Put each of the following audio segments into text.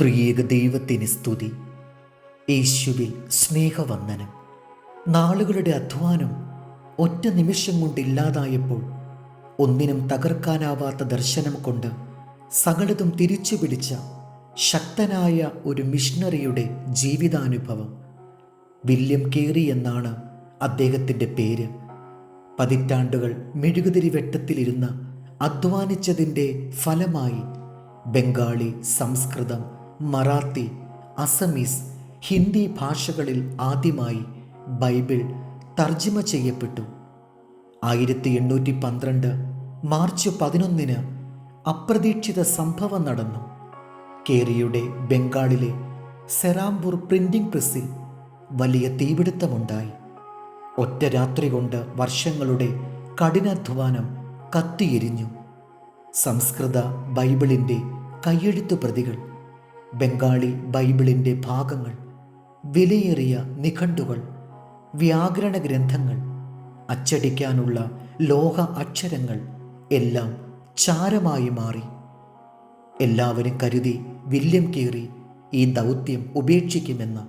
ത്രിയേക ദൈവത്തിന് സ്തുതി. യേശുവിൽ സ്നേഹവന്ദനം. നാളുകളുടെ അധ്വാനം ഒറ്റ നിമിഷം കൊണ്ട് ഇല്ലാതായപ്പോൾ ഒന്നിനും തകർക്കാനാവാത്ത ദർശനം കൊണ്ട് സകലതും തിരിച്ചു പിടിച്ച ശക്തനായ ഒരു മിഷണറിയുടെ ജീവിതാനുഭവം. വില്യം കേറി എന്നാണ് അദ്ദേഹത്തിന്റെ പേര്. പതിറ്റാണ്ടുകൾ മെഴുകുതിരി വെട്ടത്തിലിരുന്ന് അധ്വാനിച്ചതിന്റെ ഫലമായി ബംഗാളി സംസ്കൃതം മറാത്തി അസമീസ് ഹിന്ദി ഭാഷകളിൽ ആദ്യമായി ബൈബിൾ തർജിമ ചെയ്യപ്പെട്ടു. ആയിരത്തി എണ്ണൂറ്റി പന്ത്രണ്ട് മാർച്ച് പതിനൊന്നിന് അപ്രതീക്ഷിത സംഭവം നടന്നു. കേറിയുടെ ബംഗാളിലെ സെറാംപൂർ പ്രിന്റിംഗ് പ്രസ്സിൽ വലിയ തീപിടുത്തമുണ്ടായി. ഒറ്റ രാത്രി കൊണ്ട് വർഷങ്ങളുടെ കഠിനാധ്വാനം കത്തിയെരിഞ്ഞു. സംസ്കൃത ബൈബിളിന്റെ കയ്യെഴുത്തു പ്രതികൾ ബംഗാളി ബൈബിളിന്റെ ഭാഗങ്ങൾ വിലയേറിയ നിഘണ്ടുകൾ വ്യാകരണ ഗ്രന്ഥങ്ങൾ അച്ചടിക്കാനുള്ള ലോഹ അക്ഷരങ്ങൾ എല്ലാം ചാരമായി മാറി. എല്ലാവരും കരുതി വില്യം കീറി ഈ ദൗത്യം ഉപേക്ഷിക്കുമെന്ന്.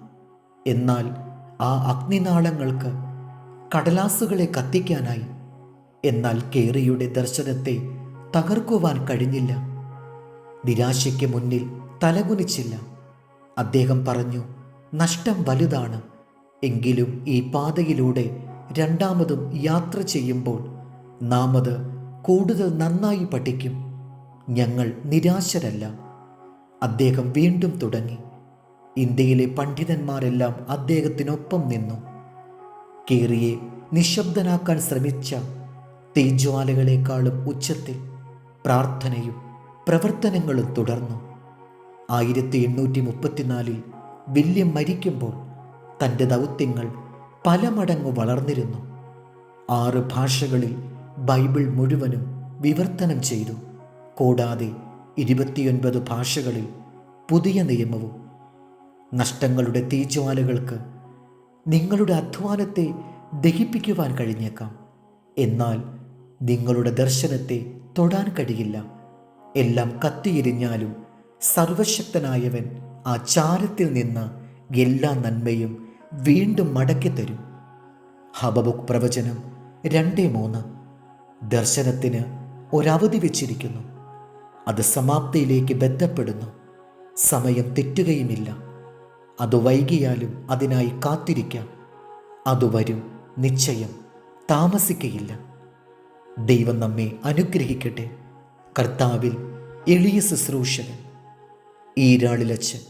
എന്നാൽ ആ അഗ്നിനാളങ്ങൾക്ക് കടലാസുകളെ കത്തിക്കാനായി. എന്നാൽ കേറിയുടെ ദർശനത്തെ തകർക്കുവാൻ കഴിഞ്ഞില്ല. നിരാശയ്ക്ക് മുന്നിൽ തലകുനിച്ചില്ല. അദ്ദേഹം പറഞ്ഞു നഷ്ടം വലുതാണ്. എങ്കിലും ഈ പാതയിലൂടെ രണ്ടാമതും യാത്ര ചെയ്യുമ്പോൾ നാം അത് കൂടുതൽ നന്നായി പഠിക്കും. ഞങ്ങൾ നിരാശരല്ല. അദ്ദേഹം വീണ്ടും തുടങ്ങി. ഇന്ത്യയിലെ പണ്ഡിതന്മാരെല്ലാം അദ്ദേഹത്തിനൊപ്പം നിന്നു. കേറിയെ നിശബ്ദനാക്കാൻ ശ്രമിച്ച തീജ്വാലകളെക്കാളും ഉച്ചത്തിൽ പ്രാർത്ഥനയും പ്രവർത്തനങ്ങളും തുടർന്നു. ആയിരത്തി എണ്ണൂറ്റി മുപ്പത്തിനാലിൽ വില്യം മരിക്കുമ്പോൾ തന്റെ ദൗത്യങ്ങൾ പല മടങ്ങ് വളർന്നിരുന്നു. ആറ് ഭാഷകളിൽ ബൈബിൾ മുഴുവനും വിവർത്തനം ചെയ്തു. കൂടാതെ ഇരുപത്തിയൊൻപത് ഭാഷകളിൽ പുതിയ നിയമവും. നഷ്ടങ്ങളുടെ തീജ്വാലകൾക്ക് നിങ്ങളുടെ അധ്വാനത്തെ ദഹിപ്പിക്കുവാൻ കഴിഞ്ഞേക്കാം. എന്നാൽ നിങ്ങളുടെ ദർശനത്തെ തൊടാൻ കഴിയില്ല. എല്ലാം കത്തിയെരിഞ്ഞാലും സർവശക്തനായവൻ ആ ചാരത്തിൽ നിന്ന് എല്ലാ നന്മയും വീണ്ടും മടക്കി തരും. ഹബബുക് പ്രവചനം രണ്ടേ മൂന്ന്. ദർശനത്തിന് ഒരവധി വെച്ചിരിക്കുന്നു. അത് സമാപ്തിയിലേക്ക് ബന്ധപ്പെടുന്നു. സമയം തെറ്റുകയുമില്ല. അത് വൈകിയാലും അതിനായി കാത്തിരിക്കാം. അത് വരും നിശ്ചയം. താമസിക്കയില്ല. ദൈവം നമ്മെ അനുഗ്രഹിക്കട്ടെ. കർത്താവിൽ എളിയ ശുശ്രൂഷകൻ. ഈരാളിലച്ചൻ